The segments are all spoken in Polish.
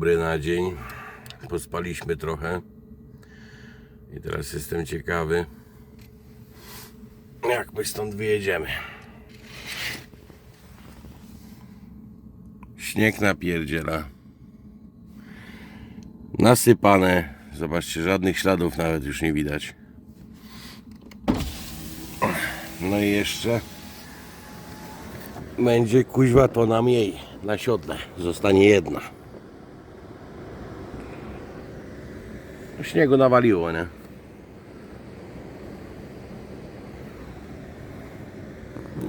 dobry na dzień. Pospaliśmy trochę. I teraz jestem ciekawy, jak my stąd wyjedziemy. Śnieg napierdziela. Nasypane. Zobaczcie, żadnych śladów nawet już nie widać. No i jeszcze będzie kuźwa to nam jej na siodle. Zostanie jedna. Śniegu nawaliło, nie?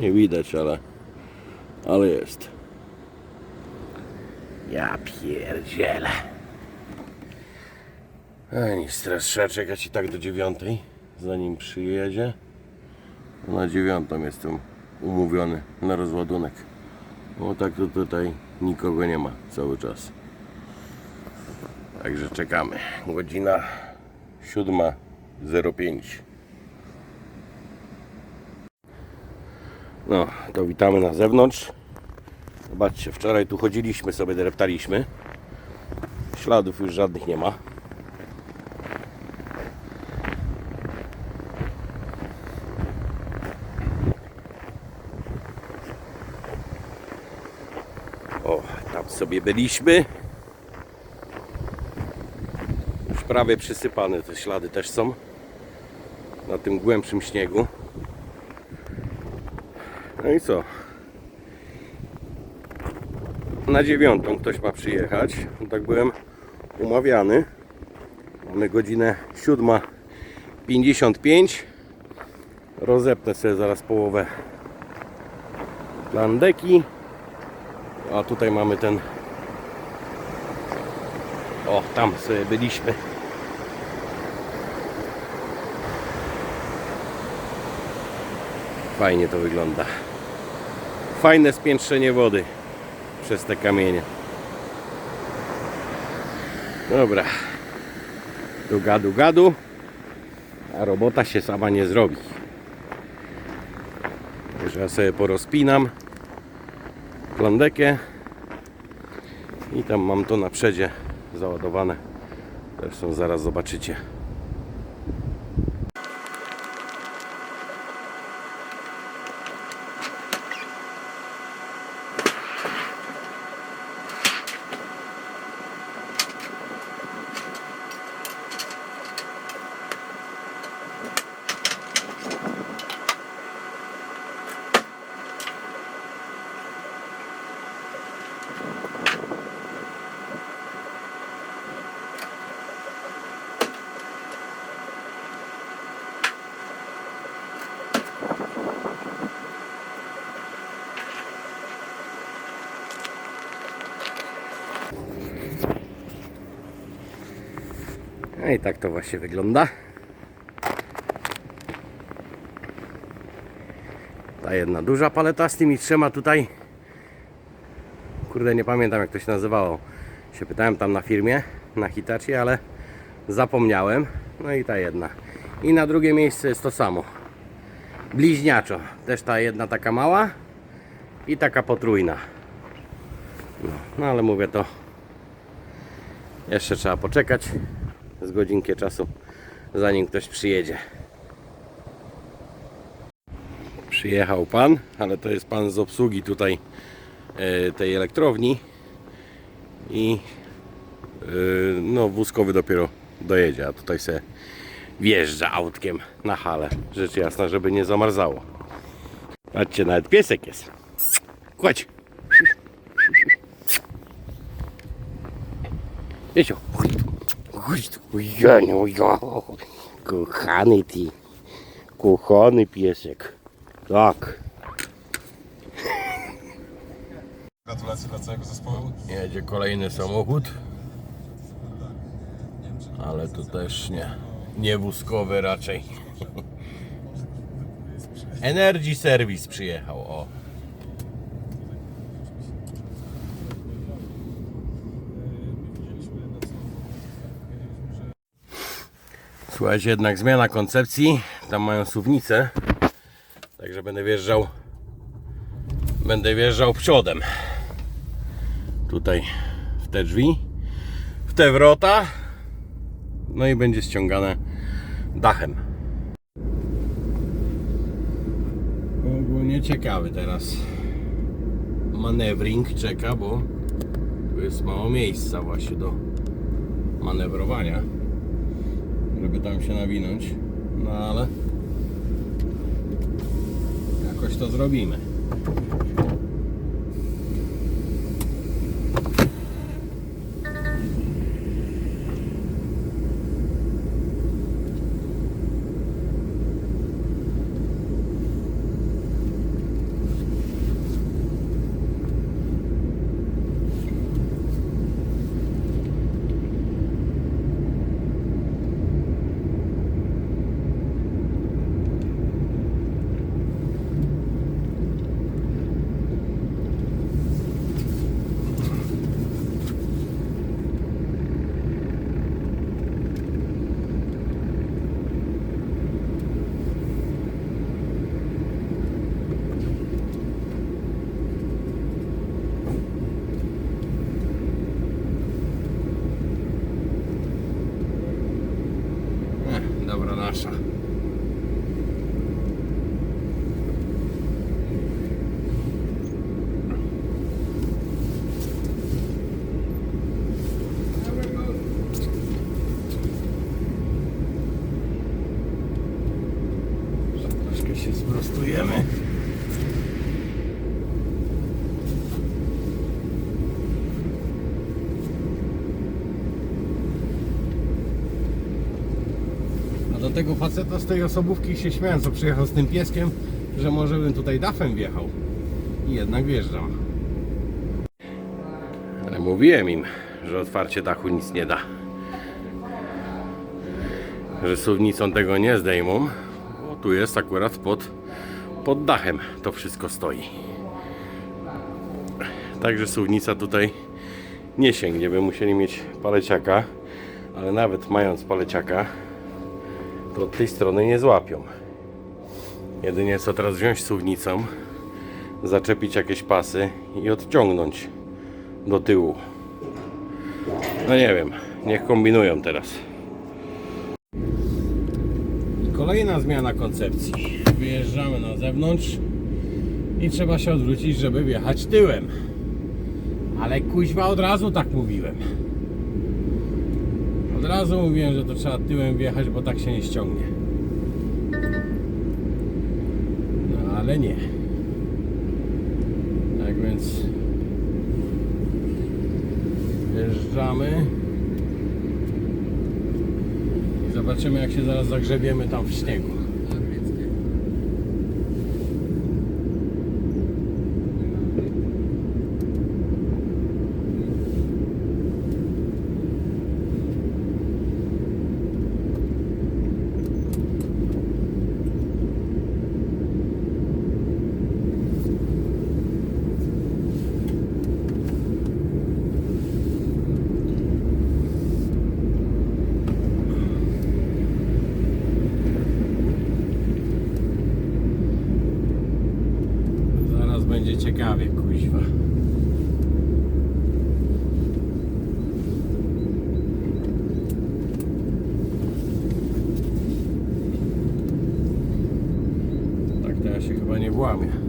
Nie widać, ale ale jest. Ja pierdzielę. A nic, teraz trzeba czekać i tak do dziewiątej, zanim przyjedzie. Na dziewiątą jestem umówiony na rozładunek. Bo tak to tutaj nikogo nie ma cały czas. Także czekamy. Godzina 7.05. No, to witamy na zewnątrz. Zobaczcie, wczoraj tu chodziliśmy sobie, dreptaliśmy. Śladów już żadnych nie ma. O, tam sobie byliśmy. Już prawie przysypane te ślady też są. Na tym głębszym śniegu. No i co? Na dziewiątą ktoś ma przyjechać. Tak byłem umawiany. Mamy godzinę 7.55. Rozepnę sobie zaraz połowę landeki. A tutaj mamy ten. O, tam sobie byliśmy. Fajnie to wygląda. Fajne spiętrzenie wody przez te kamienie. Dobra. Do gadu gadu. A robota się sama nie zrobi. Także ja sobie porozpinam klandekę i tam mam to na przedzie załadowane. Zresztą zaraz zobaczycie. No i tak to właśnie wygląda. Ta jedna duża paleta z tymi trzema tutaj. Kurde, nie pamiętam jak to się nazywało. Się pytałem tam na firmie, na Hitachi, ale zapomniałem. No i ta jedna. I na drugie miejsce jest to samo. Bliźniaczo. Też ta jedna taka mała i taka potrójna. No, no ale mówię to. Jeszcze trzeba poczekać z godzinkę czasu, zanim ktoś przyjedzie. Przyjechał pan, ale to jest pan z obsługi tutaj e, tej elektrowni i e, no wózkowy dopiero dojedzie, a tutaj se wjeżdża autkiem na halę. Rzecz jasna, żeby nie zamarzało. Patrzcie, nawet piesek jest. Chodź. Wiesiu. Ja. Kochany ty. Kochany piesek. Tak. Gratulacje dla całego zespołu. Jedzie kolejny samochód. Ale to też nie. Nie wózkowy raczej. Energy Service przyjechał. O. Słuchajcie, jednak zmiana koncepcji. Tam mają suwnicę. Także będę wjeżdżał. Będę wjeżdżał przodem. Tutaj w te drzwi. w te wrota. No i będzie ściągane dachem. Ogólnie ciekawy teraz manewring czeka, bo tu jest mało miejsca właśnie do manewrowania, żeby tam się nawinąć. No ale jakoś to zrobimy. casa. Tego faceta z tej osobówki się śmiałem, co przyjechał z tym pieskiem, że może bym tutaj dafem wjechał. I jednak wjeżdżam. Ale mówiłem im, że otwarcie dachu nic nie da. Że suwnicą tego nie zdejmą, bo tu jest akurat pod, pod dachem to wszystko stoi. Także suwnica tutaj nie sięgnie, by musieli mieć paleciaka, ale nawet mając paleciaka, to od tej strony nie złapią. Jedynie co teraz wziąć suwnicą, zaczepić jakieś pasy i odciągnąć do tyłu. No nie wiem, niech kombinują teraz. Kolejna zmiana koncepcji. Wyjeżdżamy na zewnątrz i trzeba się odwrócić, żeby wjechać tyłem. Ale kuźwa od razu tak mówiłem. Razu mówiłem, że to trzeba tyłem wjechać, bo tak się nie ściągnie. No ale nie. Tak więc wjeżdżamy i zobaczymy jak się zaraz zagrzebiemy tam w śniegu. вами.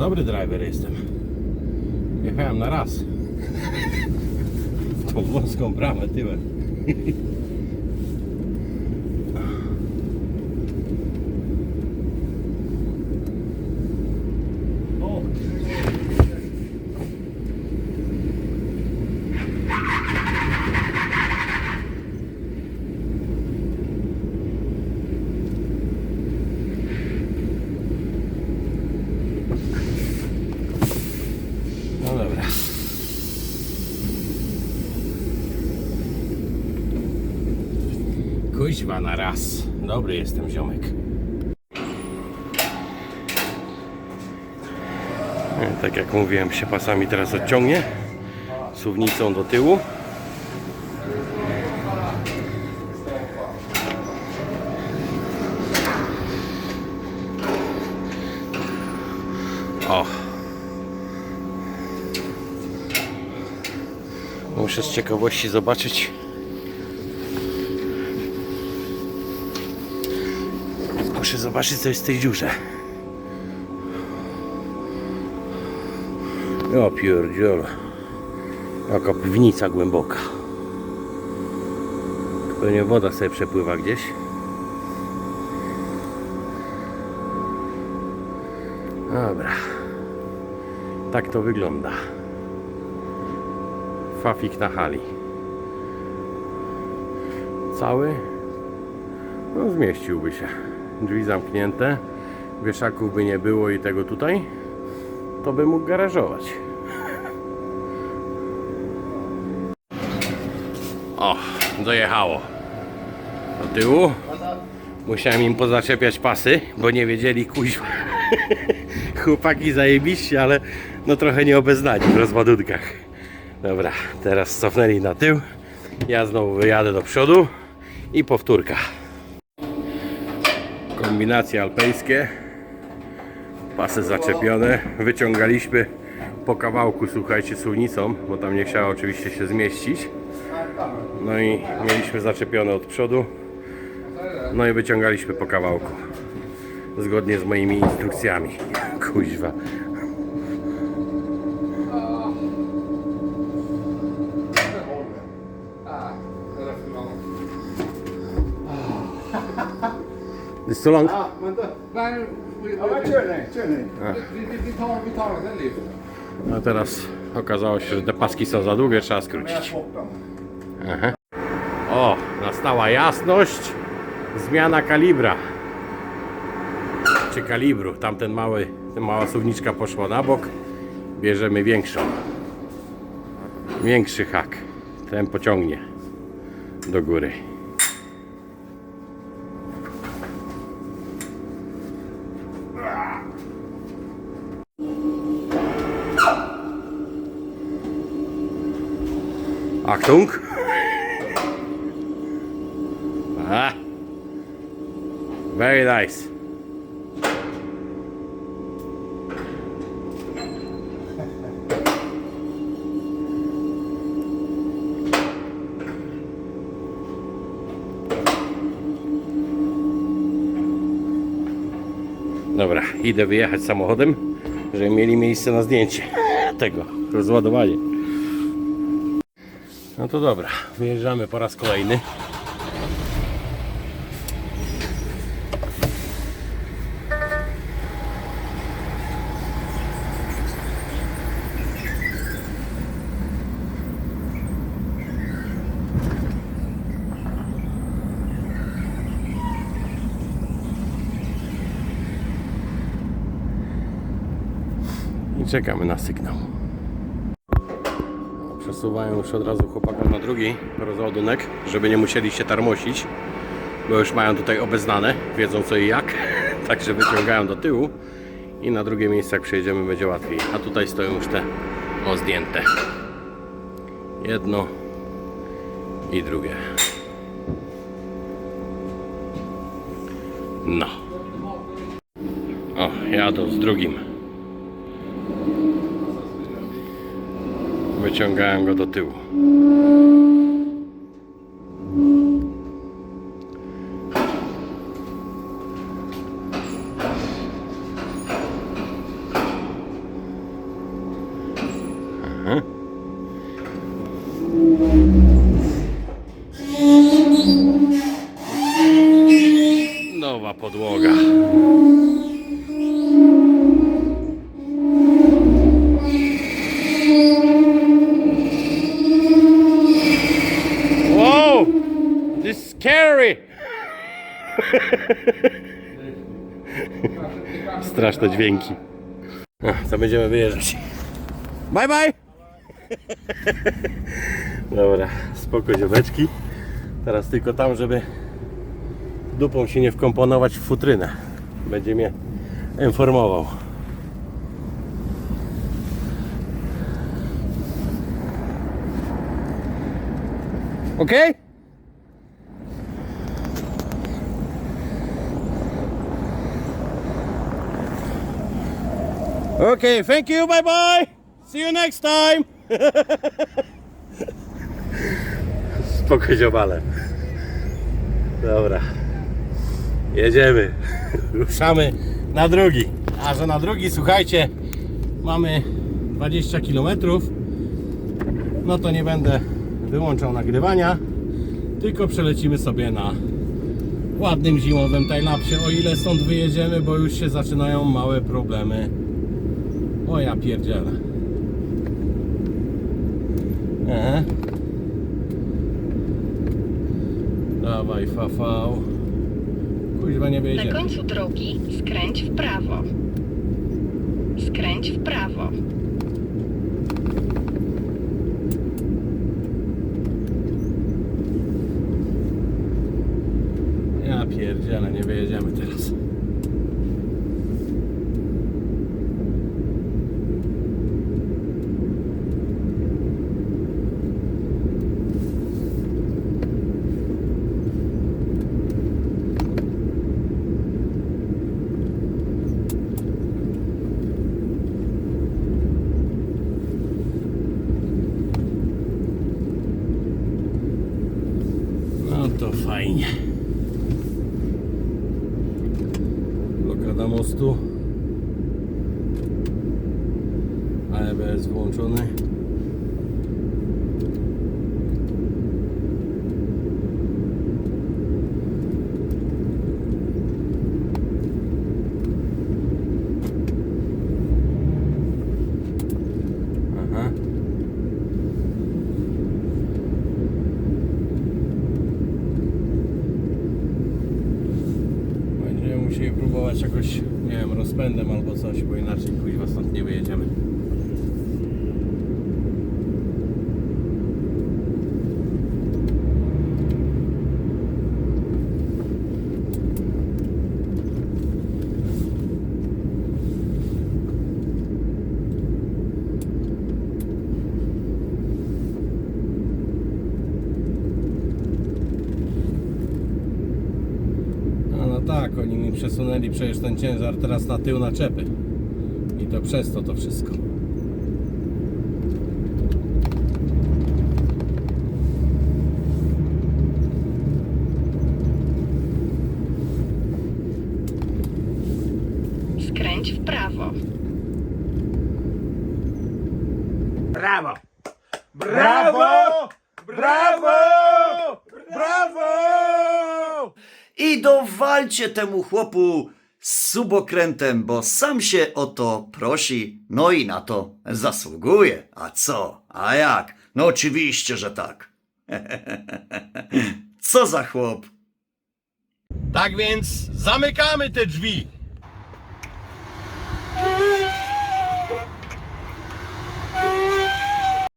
Dobry driver jestem. Jechałem na raz. W tą wąską bramę tyłem. Kuźwa na raz. Dobry jestem ziomek. E, Tak jak mówiłem, się pasami teraz odciągnie. Suwnicą do tyłu. O. Muszę z ciekawości zobaczyć. Muszę zobaczyć co jest w tej dziurze. O pierdziele. Jaka piwnica głęboka. Pewnie woda sobie przepływa gdzieś. Dobra. Tak to wygląda. Fafik na hali. Cały? No zmieściłby się. Drzwi zamknięte. Wieszaków by nie było i tego tutaj. To by mógł garażować. O, dojechało. Do tyłu. Musiałem im pozaczepiać pasy, bo nie wiedzieli kuźwa. Chłopaki zajebiście, ale no trochę nieobeznani w rozładunkach. Dobra, teraz cofnęli na tył. Ja znowu wyjadę do przodu i powtórka. Kombinacje alpejskie. Pasy zaczepione. Wyciągaliśmy po kawałku, słuchajcie, suwnicą, bo tam nie chciała oczywiście się zmieścić. No i mieliśmy zaczepione od przodu. No i wyciągaliśmy po kawałku. Zgodnie z moimi instrukcjami. Kuźwa. This too long? Ja, men då, nej, vi, Ja, men kör ni, kör ni. vi, vi, vi, tar, vi tar den liften. No teraz okazało się, że te paski są za długie, trzeba skrócić. Aha. O, nastała jasność. Zmiana kalibra. Czy kalibru. Tamten mały, ta mała suwniczka poszła na bok. Bierzemy większą. Większy hak. Ten pociągnie do góry. Achtung! Ah. Very nice. Dobra, idę wyjechać samochodem, żeby mieli miejsce na zdjęcie tego rozładowanie. No to dobra, wyjeżdżamy po raz kolejny. I czekamy na sygnał. Przesuwają już od razu chłopakom na drugi rozładunek, żeby nie musieli się tarmosić, bo już mają tutaj obeznane, wiedzą co i jak, także wyciągają do tyłu i na drugie miejsce jak przyjedziemy będzie łatwiej. A tutaj stoją już te o zdjęte. Jedno i drugie. No. O, jadą z drugim. Wyciągałem go do tyłu. Nowa podłoga. Straszne dźwięki. To będziemy wyjeżdżać. Bye bye! Dobra, spoko dzieweczki. Teraz tylko tam, żeby dupą się nie wkomponować w futrynę. Będzie mnie informował. Ok? Okay, thank you, bye bye. See you next time. Spoko ziomale. Dobra. Jedziemy. Ruszamy na drugi. A że na drugi, słuchajcie, mamy 20 km. No to nie będę wyłączał nagrywania, tylko przelecimy sobie na ładnym zimowym timelapsie, o ile stąd wyjedziemy, bo już się zaczynają małe problemy. O ja pierdzielę. Aha. Dawaj, fafał. Kuźwa nie Na wiedziemy. końcu drogi skręć w prawo. Skręć w prawo. Ja pierdzielę, nie wyjedziemy teraz. that is going from there. Przesunęli przecież ten ciężar teraz na tył naczepy. I to przez to to wszystko. Skręć w prawo. Brawo! Brawo! Brawo! Brawo! I dowalcie temu chłopu z subokrętem, bo sam się o to prosi, no i na to zasługuje. A co? A jak? No oczywiście, że tak. Co za chłop? Tak więc zamykamy te drzwi.